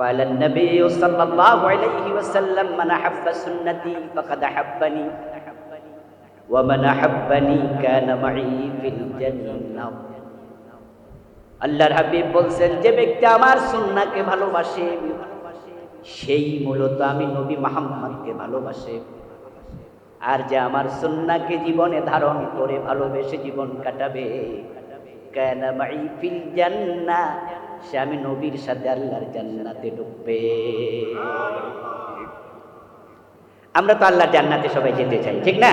قال النبي صلى الله عليه وسلم من أحب سنتي فقد أحبني ومن أحبني كان معي في الجنة আল্লাহর হাবিব বলছেন যে ব্যক্তি আমার সুন্নাকে ভালোবাসে সেই মূলত আমি নবী মাহাম্মদকে ভালোবাসে আর যে আমার সুন্নাকে জীবনে ধারণ করে ভালোবেসে জীবন কাটাবে কেন মাই ফিল জান্নাহ সে আমি নবীর সাথে আল্লাহর জান্নাতে ঢুকবে আমরা তো আল্লাহর জান্নাতে সবাই যেতে চাই ঠিক না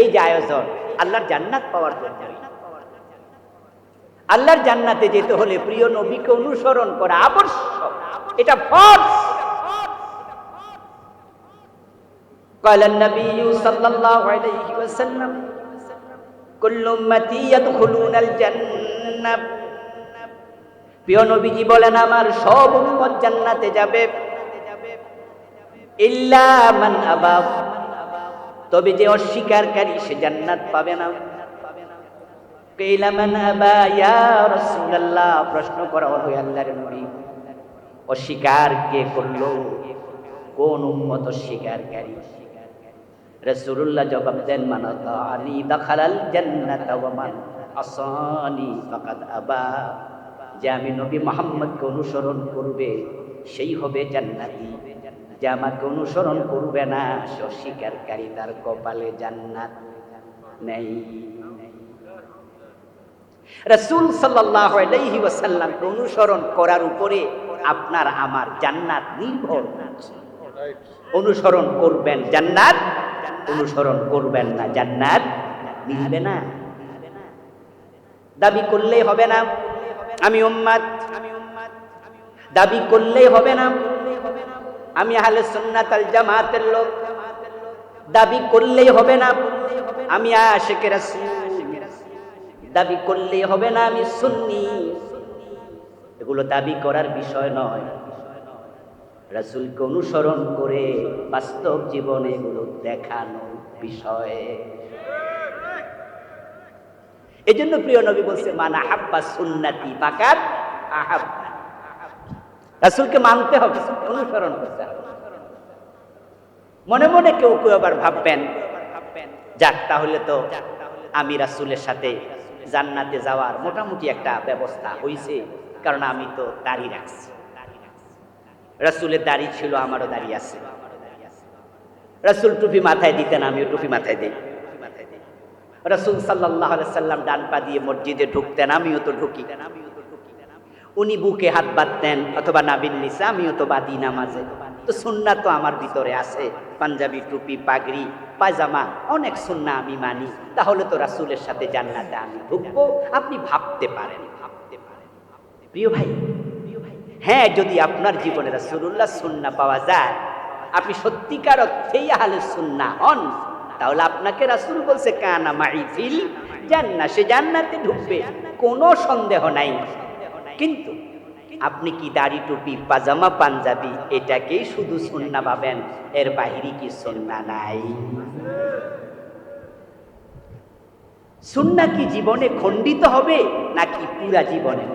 এই যে আয়োজন আল্লাহর জান্নাত পাওয়ার জন্য আল্লাহর জান্নাতে যেতে হলে প্রিয় নবীকে অনুসরণ করা আবশ্যক এটা ফরজ قال النبي صلى الله عليه وسلم كل امتي يدخلون الجنه প্রিয় নবীজি বলেন, আমার সব উম্মত জান্নাতে যাবে। ইল্লা মান আবা। তবে যে অস্বীকারী, সে জান্নাত পাবে না। প্রশ্ন করা হলো আল্লাহর নবী, অস্বীকার কে করল? কোন উম্মত অস্বীকারী? রাসূলুল্লাহ জবাব দেন, মান আতানি দাখালাল জান্নাত ওয়া মান আসানি ফাকাদ আবা। যে আমি নবী মোহাম্মদকে অনুসরণ করবে, সেই হবে জান্নাতি। যে আমাকে অনুসরণ করবে না, সে অস্বীকারী তার কপালে জান্নাত নেই। রসুল সাল্লাহ ওয়াসাল্লামকে অনুসরণ করার উপরে আপনার আমার জান্নাত নির্ভর অনুসরণ করবেন জান্নাত, অনুসরণ করবেন না জান্নাত, মিলবে না। দাবি করলেই হবে না। আমি উম্মাদ। দাবি করলেই হবে না। আমি আহলে সুন্নাত আল জামাতের লোক। দাবি করলেই হবে না। আমি আশেকের দাবি করলেই হবে না আমি সুন্নি। এগুলো দাবি করার বিষয় নয়। রাসূলকে অনুসরণ করে বাস্তব জীবনে এগুলো দেখানোর বিষয়। এই জন্য প্রিয় নবী বলছে, মানা হাব্বা সুন্নাতি বাকাত আহাব্বা। রাসূলকে মানতে হবে অনুসরণ করতে হবে। মনে মনে কেউ কেউ আবার ভাববেন, যাক, তাহলে তো আমি রাসূলের সাথে জান্নাতে যাওয়ার মোটামুটি একটা ব্যবস্থা হয়েছে কারণ আমি তো দাড়ি রাখছি। রাসূলের দাড়ি ছিল, আমারও দাড়ি আছে। রাসূল টুপি মাথায় দিতেন, আমিও টুপি মাথায় দিই। রসুল সাল্লাহ সাল্লাম ডান পা দিয়ে মসজিদে ঢুকতেন, আমিও তো ঢুকি। উনি বুকে হাত বাঁধতেন, অথবা নাবিন নিসা আমিও তো বাদি নামাজে। তো সুন্না তো আমার ভিতরে আছে। পাঞ্জাবি টুপি, পাগড়ি, পায়জামা, অনেক সুন্না আমি মানি। তাহলে তো রাসুলের সাথে জান্নাতে আমি ঢুকবো। আপনি ভাবতে পারেন ভাবতে পারেন প্রিয় ভাই হ্যাঁ যদি আপনার জীবনে রাসুল্লাহ সুন্না পাওয়া যায়, আপনি সত্যিকার অর্থেই আহলে সুন্না হন। তাহলে আপনাকে রাসুল বলছে, কানা মাই ফিল জান্না সে জান্নাতে ঢুকবে। কোনো সন্দেহ নাই। কিন্তু আপনি কি দাড়ি টুপি, পাজামা, পাঞ্জাবি, এটাকেই শুধু সুন্না পাবেন এর বাহিরে কি সুন্না নাই? সুন্না কি জীবনে খণ্ডিত হবে নাকি পুরা জীবনে?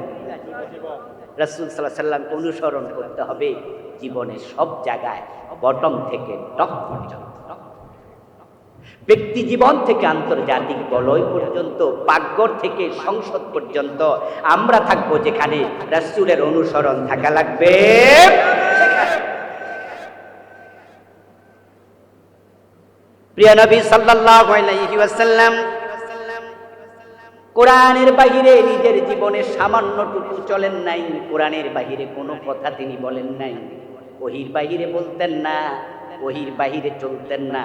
রাসুল সাল্লাহ সাল্লামকে অনুসরণ করতে হবে জীবনের সব জায়গায়, বটম থেকে টপ পর্যন্ত। ব্যক্তি জীবন থেকে আন্তর্জাতিক বলয় পর্যন্ত, পাকঘর থেকে সংসদ পর্যন্ত আমরা থাকব যেখানে রাসুলের অনুসরণ থাকা লাগবে। প্রিয় নবী সাল্লাল্লাহু আলাইহি ওয়াসাল্লাম, কোরআনের বাহিরে নিজের জীবনে সামান্যটুকু চলেন নাই, কোরআনের বাহিরে কোনো কথা তিনি বলেন নাই। ওহির বাহিরে বলতেন না, ওহির বাহিরে চলতেন না।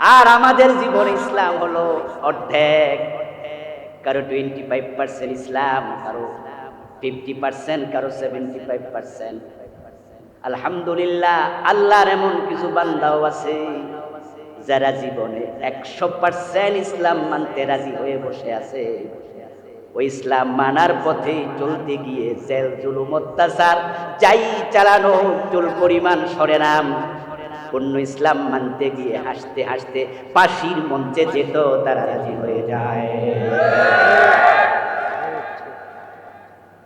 আর আমাদের জীবন ইসলাম হলো অর্ধেক। কারও টোয়েন্টি ফাইভ পার্সেন্ট ইসলাম, কারও ফিফটি পার্সেন্ট কারও সেভেন্টি ফাইভ পার্সেন্ট আলহামদুলিল্লাহ, আল্লাহর এমন কিছু বান্দাও আছে যারা জীবনে একশো পার্সেন্ট ইসলাম মানতে রাজি হয়ে বসে আছে। ওই ইসলাম মানার পথে চলতে গিয়ে জেল, জুলুম, অত্যাচার, যাই চালানো চুল পরিমাণ সরে নাম। অন্য ইসলাম মানতে গিয়ে হাসতে হাসতে পাশির মঞ্চে যেত, তারা রাজি হয়ে যায়।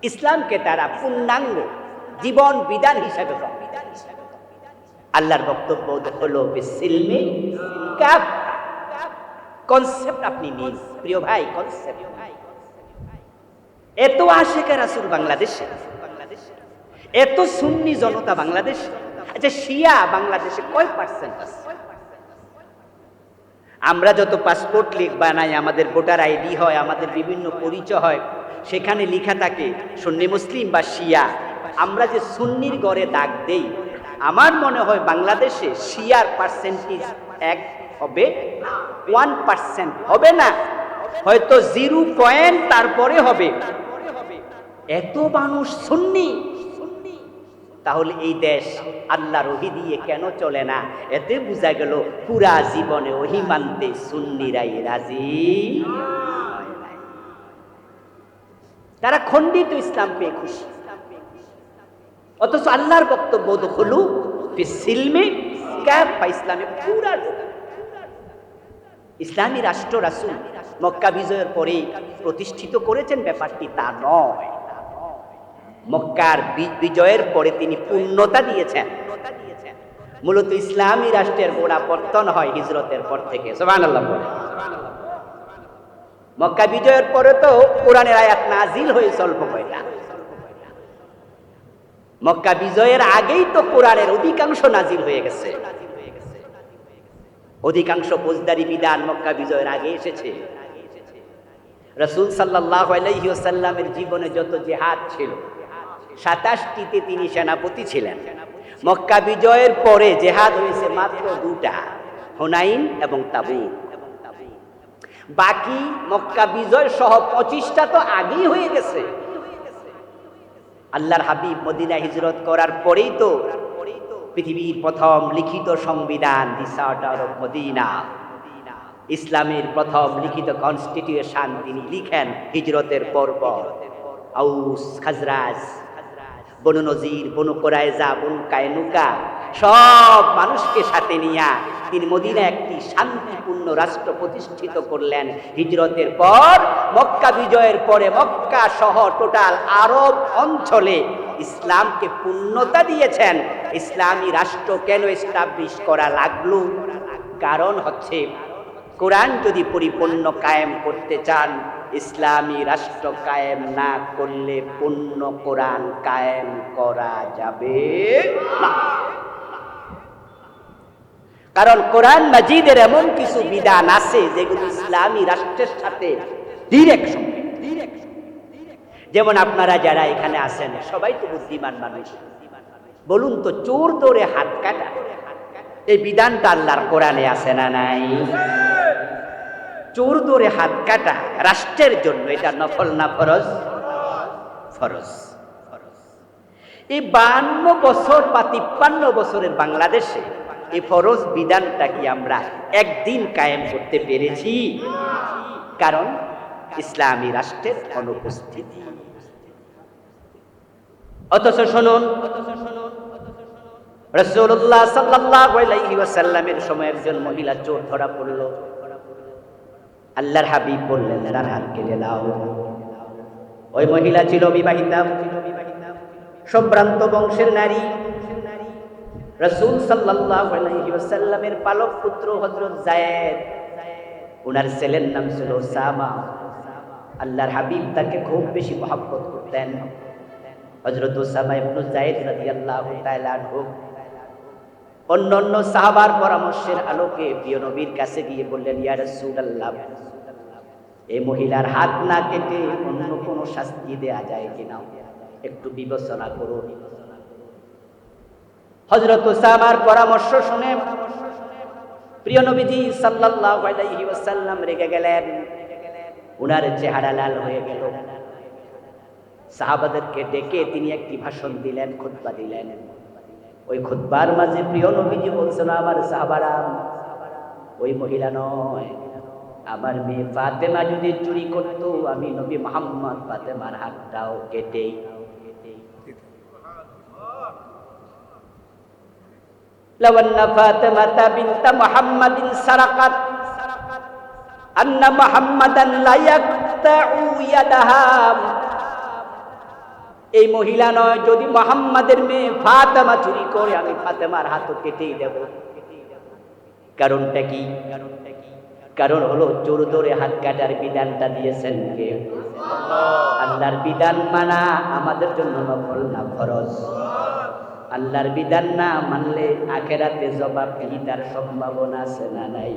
ইসলামকে তারা পূর্ণাঙ্গ জীবন বিধান হিসাবে আল্লাহর বক্তব্য হলো, বিসিলমি কাপ কনসেপ্ট আপনি নিন। প্রিয় ভাই কনসেপ্ট এত আশেখা রাসুল বাংলাদেশে, এত সুন্নি জনতা বাংলাদেশ আচ্ছা শিয়া বাংলাদেশে কয় পার্সেন্ট আছে? আমরা যত পাসপোর্ট লিখ বানাই, আমাদের ভোটার আইডি হয়, আমাদের বিভিন্ন পরিচয় হয়, সেখানে লেখা থাকে, সুন্নি মুসলিম বা শিয়া। আমরা যে সুন্নির গড়ে দাগ দেই, আমার মনে হয় বাংলাদেশে শিয়ার পার্সেন্টেজ এক হবে ওয়ান পার্সেন্ট হবে না। হয়তো জিরো পয়েন্ট তারপরে হবে। এত মানুষ সুন্নি। তাহলে এই দেশ আল্লাহর ওহি দিয়ে কেন চলে না? এতে বোঝা গেল পুরা জীবনে ওহি মানতে সুন্নিরাই রাজি। তারা খণ্ডিত ইসলাম পেয়ে খুশি। অথচ আল্লাহর বক্তব্য হলু সিলমে ইসলামে পুরা ইসলামী রাষ্ট্র রাসুল মক্কা বিজয়ের পরে প্রতিষ্ঠিত করেছেন ব্যাপারটি তা নয়। মক্কার বিজয়ের পরে তিনি পূর্ণতা দিয়েছেন। মূলত ইসলামী রাষ্ট্রের গোড়া পত্তন হয় হিজরতের পর থেকে। মক্কা বিজয়ের পরে তো কোরআনের আয়াত নাজিল হয়ে অল্প কয়টা। মক্কা বিজয়ের আগেই তো কোরআনের অধিকাংশ নাজিল হয়ে গেছে। অধিকাংশ ফৌজদারি বিধান মক্কা বিজয়ের আগে এসেছে। রসুল সাল্লাহ আলাইসাল্লামের জীবনে যত জেহাদ ছিল সাতাশটিতে তিনি সেনাপতি ছিলেন। মক্কা বিজয়ের পরে জেহাদ হয়েছে মাত্র দুটা, হোনাইন এবং তাবুক। বাকি মক্কা বিজয় সহ পঁচিশটা তো আগেই হয়ে গেছে। আল্লাহর হাবিব মদিনা হিজরত করার পরেই তো পৃথিবীর প্রথম লিখিত সংবিধান মদিনা ইসলামের প্রথম লিখিত কনস্টিটিউশন তিনি লিখেন হিজরতের পর্ব আউস, খাজরাজ। বনু নজির, বনু কোরাইজা বনু কায়নুকা, সব মানুষকে সাথে নিয়া তিনি মদিনা একটি শান্তিপূর্ণ রাষ্ট্র প্রতিষ্ঠিত করলেন। হিজরতের পর, মক্কা বিজয়ের পরে মক্কা সহ টোটাল আরব অঞ্চলে ইসলামকে পূর্ণতা দিয়েছেন। ইসলামী রাষ্ট্র কেন এস্টাবলিশ করা লাগল? কারণ হচ্ছে কোরআন যদি পরিপূর্ণ কায়েম করতে চান, ইসলামী রাষ্ট্র কায়েম না করলে পূর্ণ কোরআন কায়েম করা যাবে কারণ কোরআন মাজিদের এমন কিছু বিধান আছে যেগুলো ইসলামী রাষ্ট্রের সাথে যেমন আপনারা যারা এখানে আছেন, সবাই তো বুদ্ধিমান মানুষ। বলুন তো, চোর দৌড়ে হাত কাটা, এই বিধানটা আল্লাহর কোরআনে আছে না নাই? চোর দৌড়ে হাত কাটা রাষ্ট্রের জন্য এটা নফল না ফরজ? ফরজ এই বান্ন বছর বা তিপ্পান্ন বছরের বাংলাদেশে এই ফরজ বিধানটা কি আমরা একদিন কায়েম করতে পেরেছি? কারণ ইসলামী রাষ্ট্রের অনুপস্থিতি। অথচ শুনুন রসুল্লাহ সাল্লাল্লাহু আলাইহি ওয়াসাল্লামের সময় একজন মহিলা চোর ধরা পড়ল। আল্লাহর হাবিব বললেন তার হাত কেটে দাও। ওই মহিলা ছিল বিবাহিতা। সম্ভ্রান্ত বংশের নারী। রসুল ওয়াসাল্লামের পালক পুত্র হযরত জায়েদ। ওনার ছেলের নাম ছিল ওসামা। আল্লাহর হাবিব তাকে খুব বেশি মহব্বত করতেন। হজরত ওসামা ইবনে জায়েদ রাদিয়াল্লাহু তাআলা আনহু অন্য অন্য সাহাবার পরামর্শের আলোকে প্রিয় নবীর কাছে গিয়ে বললেন, ইয়া রাসূলুল্লাহ এই মহিলার হাত না কেটে অন্য কোনো শাস্তি দেয়া যায় কিনা? একটু বিবেচনা করুন। হজরত ওসামার পরামর্শ শুনে প্রিয় নবীজি সাল্লাল্লাহু রেগে গেলেন। উনার চেহারা লাল হয়ে গেল। সাহাবাদেরকে ডেকে তিনি একটি ভাষণ দিলেন, খুতবা দিলেন। ওই খুতবার মাঝে প্রিয় নবীজি বলছেন আমার সাহাবারা ওই মহিলা নয় আমার মেয়ে ফাতেমা যদি চুরি করতো আমি নবী মোহাম্মদ ফাতেমার হাতটাও কেটে لو أن فاطمة بنت محمد سرقت أن محمدا لا يقطع يدها এই মহিলা নয়, যদি মোহাম্মদের মেয়ে ফাতেমা চুরি করে, আমি ফাতেমার হাত কেটেই দেব। কারণটা কি? কারণ হলো চোর ধরে হাত কাটার বিধানটা দিয়েছেন কে? আল্লাহর বিধান মানা আমাদের জন্য নফল না ফরজ। আল্লাহর বিধান না মানলে আখেরাতে জবাব তার সম্ভাবনা আছে না নাই?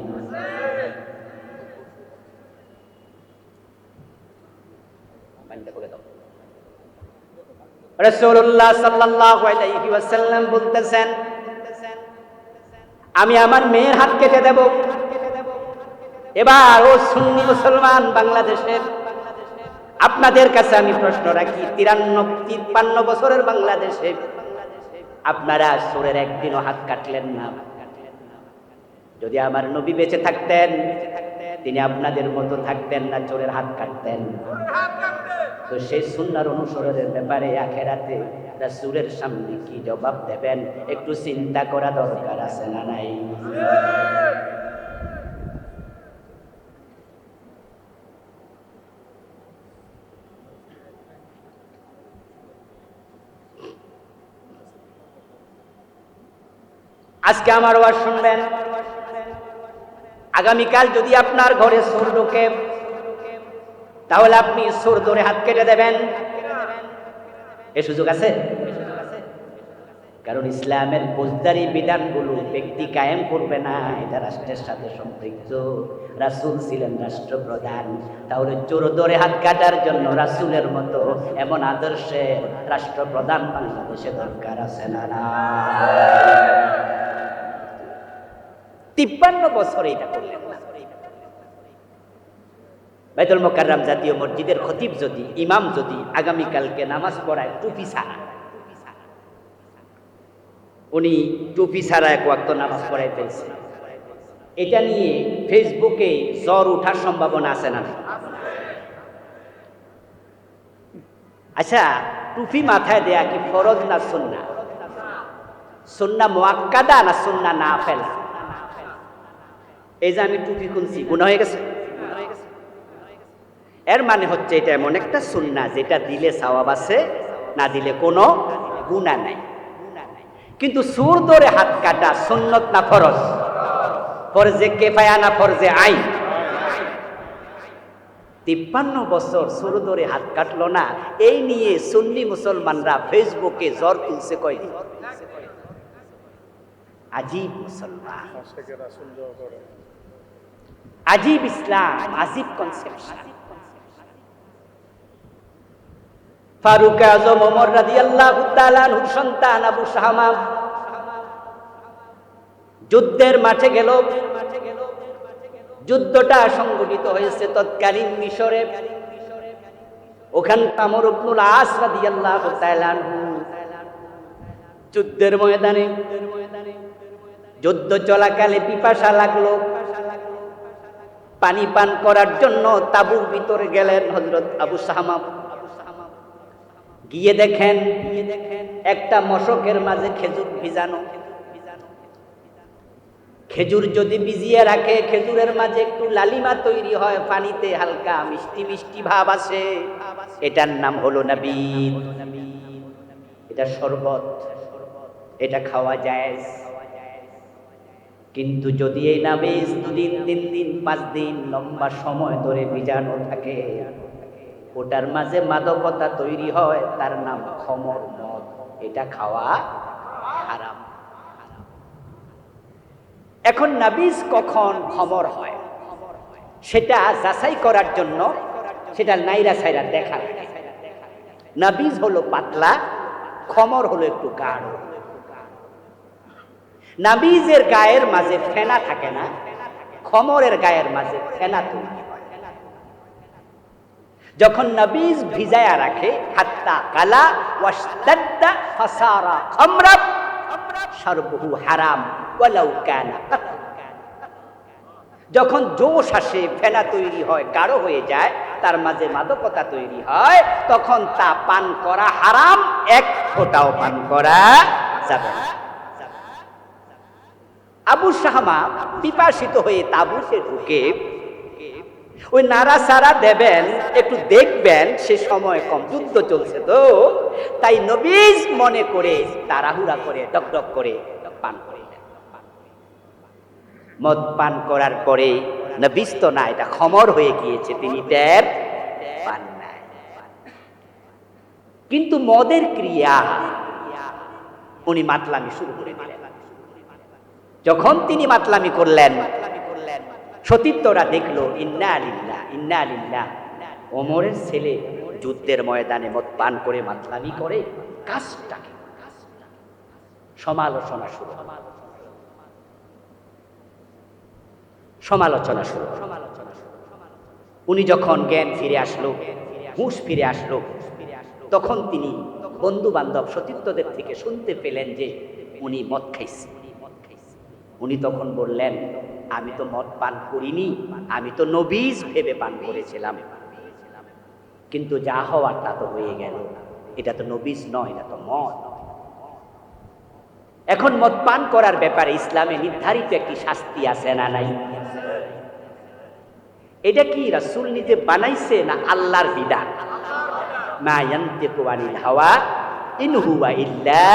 রসুল্লাহ সাল্লাল্লাহু বলতেছেন, আমি আমার মেয়ের হাত কেটে দেব। এবার ও সুন্নি মুসলমান বাংলাদেশের, আপনাদের কাছে আমি প্রশ্ন রাখি তিরান্ন তিপ্পান্ন বছরের বাংলাদেশে আপনারা সুরের একদিনও হাত কাটলেন না। যদি আমার নবী বেঁচে থাকতেন, তিনি আপনাদের মতো থাকতেন না, চোরের হাত কাটতেন। তো সেই সুন্নার অনুসরণের ব্যাপারে আখেরাতে রাসূলের সামনে কি জবাব দেবেন? একটু চিন্তা করা দরকার আছে না নাই? আজকে আমার ওয়াজ শুনবেন। আগামীকাল যদি আপনার ঘরে সুর ঢোকে তাহলে আপনি সুর ধরে হাত কেটে দেবেন। এ সুযোগ আছে? কারণ ইসলামের ফৌজদারি বিধানগুলো ব্যক্তি কায়েম করবে না, এটা রাষ্ট্রের সাথে সম্পৃক্ত। রাসুল ছিলেন রাষ্ট্রপ্রধান। তাহলে চোর ধরে হাত কাটার জন্য রাসুলের মতো এমন আদর্শের রাষ্ট্রপ্রধান বাংলাদেশে দরকার আছে না না। তিপ্পান্ন বছর এটা করলেন। বাইতুল মোকাররাম জাতীয় মসজিদের খতিব যদি, ইমাম যদি, আগামীকালকে নামাজ পড়ায় টুপি ছাড়া। উনি টুপি ছাড়া এক ওয়াক্ত নামাজ পড়াই ফেলছে এটা নিয়ে ফেসবুকে জ্বর ওঠার সম্ভাবনা আছে না আচ্ছা টুপি মাথায় দেয়া কি ফরজ না সুন্না? সুন্না মোয়াক্কাদা না সুন্না না ফেলা এই যে আমি টুপি খুলছি গুণা হয়ে গেছে? এর মানে হচ্ছে এটা এমন একটা সুন্না যেটা দিলে সওয়াব আছে না দিলে কোনো গুণা নাই। কিন্তু সুর ধরে হাত কাটা সুন্নত না ফরজ? ফরজে কেফায়া না ফরজে আইন? তিপ্পান্ন বছর সুর ধরে হাত কাটলো না এই নিয়ে সুন্নি মুসলমানরা ফেসবুকে জ্বর তুলছে কয়দিন? আজীব মুসলমান। আজীব ইসলাম আজীব কনসেপশন ফারুক আজম, ওমর রাদিয়াল্লাহু তাআলার সন্তান আবু শাহামা। যুদ্ধের মাঠে গেল। যুদ্ধটা সংগঠিত হয়েছে তৎকালীন মিশরে। ওখান কামর ইবনুল আস রাদিয়াল্লাহু তাআলা যুদ্ধের ময়দানে যুদ্ধ চলাকালে পিপাসা লাগল। পানি পান করার জন্য তাবুর ভিতরে গেলেন হজরত আবু সাহামা গিয়ে দেখেন, একটা মশকের মাঝে খেজুর ভিজানো। খেজুর যদি ভিজিয়ে রাখে, খেজুরের মাঝে একটু লালিমা তৈরি হয়, পানিতে হালকা মিষ্টি মিষ্টি ভাব আসে। এটার নাম হলো নাবিদ। এটা শরবত। এটা খাওয়া যায় কিন্তু যদি এই নাবিজ দুদিন, তিন দিন, পাঁচ দিন লম্বা সময় ধরে ভিজানো থাকে ওটার মাঝে মাদকতা তৈরি হয়, তার নাম খমর মদ। এটা খাওয়া হারাম। এখন নাবিজ কখন খমর হয়? সেটা যাচাই করার জন্য, সেটা নাইরা সাইরা দেখা নাবিজ হলো পাতলা, খমর হলো একটু গাঢ়। নাবিজের গায়ের মাঝে ফেনা থাকে না, খমরের গায়ের মাঝে ফেনা তৈরি। যখন নবীজ ভিজায়া রাখে, হাত্তা কালা সর্বহু হারাম যখন জোশ আসে, ফেনা তৈরি হয়, গাঢ় হয়ে যায়, তার মাঝে মাদকতা তৈরি হয়, তখন তা পান করা হারাম, এক ফোঁটাও পান করা যাবে আবু শাহমা পিপাসিত হয়ে তাবুতে ঢুকে ওই নাড়া সারা দেবেন, একটু দেখবেন সে সময় কম, যুদ্ধ চলছে তো। তাই নবীজ মনে করে তাড়াহুড়া করে ডক ডক করে পান করে মদ পান করার পরে নবীজ তো না, এটা খমর হয়ে গিয়েছে, তিনি টের পান নাই। কিন্তু মদের ক্রিয়া, উনি মাতলামি শুরু করে দিলেন। যখন তিনি মাতলামি করলেন, সতীর্থরা দেখল, ইন্না আলিল্লাহ ইন্না ওমরের ছেলে যুদ্ধের ময়দানে মদ পান করে মাতলামি করে কাজটাকে। সমালোচনা শুরু। সমালোচনা শুরু। উনি যখন জ্ঞান ফিরে আসলো, হুঁশ ফিরে আসলো, তখন তিনি বন্ধু বান্ধব সতীর্থদের থেকে শুনতে পেলেন যে উনি মদ খাইছে। উনি তখন বললেন আমি তো মদ পান করিনি, আমি তো নবীজ ভেবে পান করেছিলাম। কিন্তু যা হওয়ার তা তো হয়ে গেল। এটা তো নবীজ নয়, এটা তো মদ। এখন মদ পান করার ব্যাপারে ইসলামে নির্ধারিত একটি শাস্তি আছে না নাই? এটা কি রাসূল নিজে বানাইছে না আল্লাহর বিধান? মা ইয়ান্তিকু আনিল হাওয়া, ইন হুয়া ইল্লা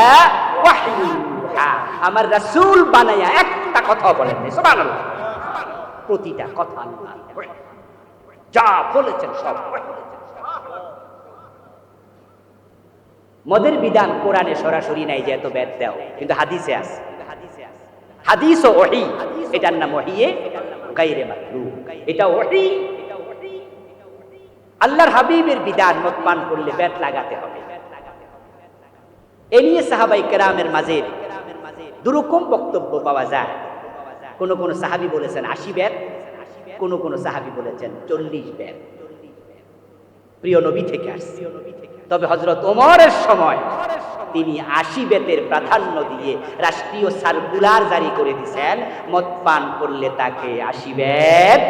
ওয়াহয়ুহা আমার রাসূল বানায়া একটা কথা বলেন সুবহানাল্লাহ। প্রতিটা কথা যা বলেছেন সব। মদের বিধান কোরআনে সরাসরি নাই যে এত ব্যাদ দেও, কিন্তু হাদিসে আছে। হাদিস ও ওহি। এটার নাম ওহিয়ে গাইরে মাতলু এটা ওহি। আল্লাহর হাবিবের বিধান মদ পান করলে ব্যাট লাগাতে হবে। এ নিয়ে সাহাবাই কেরামের মাঝে দুরকম বক্তব্য পাওয়া যায়। কোন কোন সাহাবি বলেছেন আশি ব্যাট কোন কোন সাহাবি বলেছেন চল্লিশ ব্যাট প্রিয় নবী থেকে আসছে। তবে হজরত ওমরের সময় তিনি আশি বেতের প্রাধান্য দিয়ে রাষ্ট্রীয় সার্কুলার জারি করে দিয়েছেন, মদ পান করলে তাকে আশি বেত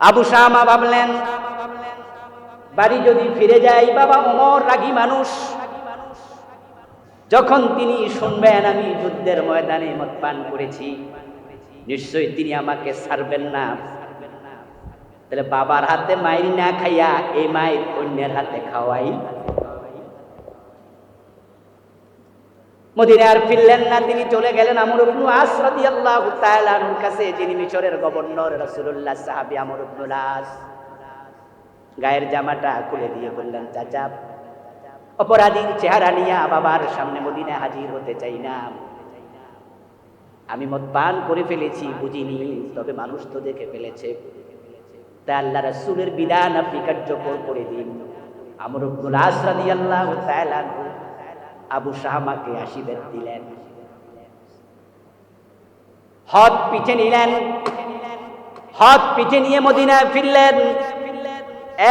আবু শামা ভাবলেন, বাড়ি যদি ফিরে যাই, বাবা ওমর রাগী মানুষ। যখন তিনি শুনবেন আমি যুদ্ধের ময়দানে মদ পান করেছি, নিশ্চয়ই তিনি আমাকে ছাড়বেন না। তাহলে বাবার হাতে মাইর না খাইয়া এই মায়ের অন্যের হাতে খাওয়াই। মদিনার ফিরলেন না, তিনি চলে গেলেন আমর ইবনু আস রাদিয়াল্লাহু তাআলা আনহুর কাছে, যিনি মিশরের গভর্নর রাসূলুল্লাহ, সাহাবী আমর ইবনু আস। গায়ের জামাটা খুলে দিয়ে বললেন, চাচা অপরাধীর চেহারা নিয়ে বাবার সামনে মদিনায় হাজির হতে চাই না। আমি মদ পান করে ফেলেছি, বুঝিনি, তবে মানুষ তো দেখে ফেলেছে। তা আল্লাহ রাসূলের বিধান আপনি কার্যকর করে দিন। আমর ইবনুল আস আল্লাহ আবু শাহমাকে আশীর্বাদ দিলেন। হদ পিছে নিলেন, হদ পিছে নিয়ে মদিনায় ফিরলেন।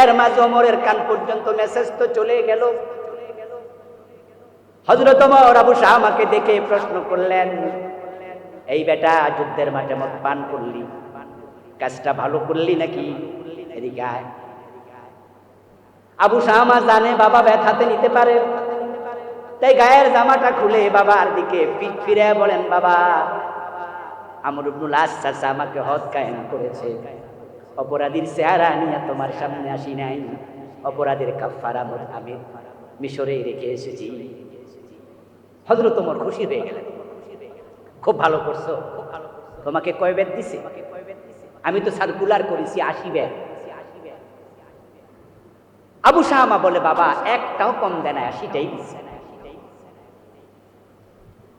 এর মাঝে ওমরের কান পর্যন্ত মেসেজ তো চলে গেল। হজরত আবু শাহমাকে দেখে প্রশ্ন করলেন, এই বেটা, যুদ্ধের মাঠে মত পান করলি? কাজটা ভালো করলি নাকি। আবু শাহমা জানে বাবা ব্যথাতে নিতে পারে। তাই গায়ের জামাটা খুলে বাবার দিকে পিঠ ফিরে বলেন, বাবা, আমর ইবনুল আসাস আমাকে হদ কায়েম করেছে। অপরাধীর চেহারা নিয়ে তোমার সামনে আসি নাই। অপরাধের কাফারা মোট আমি মিশরে রেখে এসেছি। হজরত তোমার খুশি হয়ে গেলেন। খুব ভালো করছ। তোমাকে কয় বেদ দিছে? আমি তো সার্কুলার করেছি আশি বেদ আবু শাহমা বলে, বাবা, একটাও কম দেয় না, আশিটাই দিচ্ছে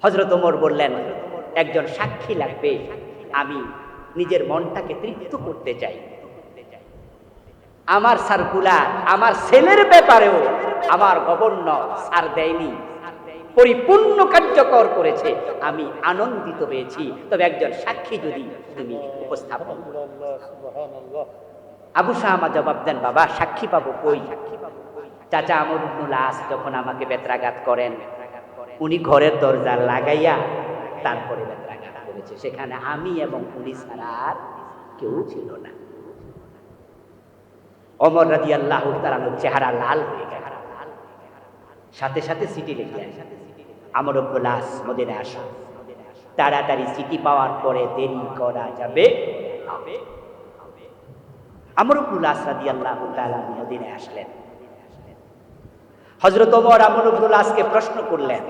হজরত ওমর বললেন, একজন সাক্ষী লাগবে, আমি নিজের মনটাকে তৃপ্ত করতে চাই। আমার সার্কুলার আমার ছেলের ব্যাপারেও আমার গভর্নর সার দেয়নি। পরিপূর্ণ কার্যকর করেছে। আমি আনন্দিত হয়েছি তবে একজন সাক্ষী যদি তুমি উপস্থাপন আবু শাহমা জবাব দেন, বাবা, সাক্ষী পাবো কই? চাচা আমর আস যখন আমাকে বেত্রাঘাত করেন, উনি ঘরের দরজা লাগাইয়া তারপরে বেত্রাঘাত করেছে। সেখানে আমি এবং উনি ছাড়া আর কেউ ছিল না। অমর রাজি আল্লাহ তালানোর চেহারা লাল হয়ে গেল সাথে সাথে সিটি লিখলেন। আমর আস মদিনে আসো। তাড়াতাড়ি সিটি পাওয়ার পরে দেরি করা যাবে। আমর ইবনুল আস আল্লাহ মদিনে আসলেন। হজরত ওমর আমর আসকে প্রশ্ন করলেন,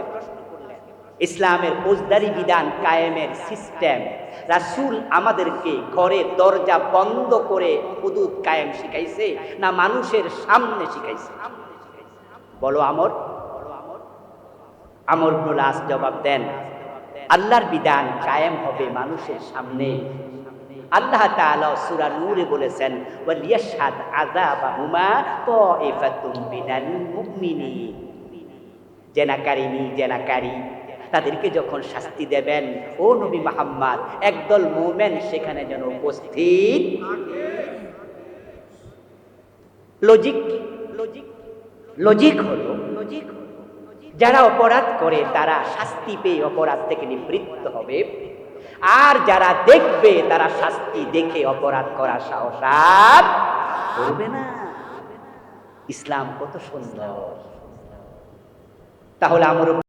ইসলামের ফৌজদারি বিধান কায়েমের সিস্টেম। রাসূল আমাদেরকে ঘরে দরজা বন্ধ করে হুদুদ কায়েম শিখাইছে না মানুষের সামনে শিখাইছে? বলো, আমর আমর ইবনুল আস জবাব দেন। আল্লাহর বিধান কায়েম হবে মানুষের সামনে। আল্লাহ সূরা নূরে বলেছেন জেনাকারিনী জেনাকারী, তাদেরকে যখন শাস্তি দেবেন, ও নবী মুহাম্মদ, একদল মুমেন সেখানে যেন উপস্থিত। লজিক লজিক লজিক হলো লজিক যারা অপরাধ করে, তারা শাস্তি পেয়ে অপরাধ থেকে নিবৃত্ত হবে। আর যারা দেখবে, তারা শাস্তি দেখে অপরাধ করা সাহস করবে না। ইসলাম কত সুন্দর। তাহলে আমার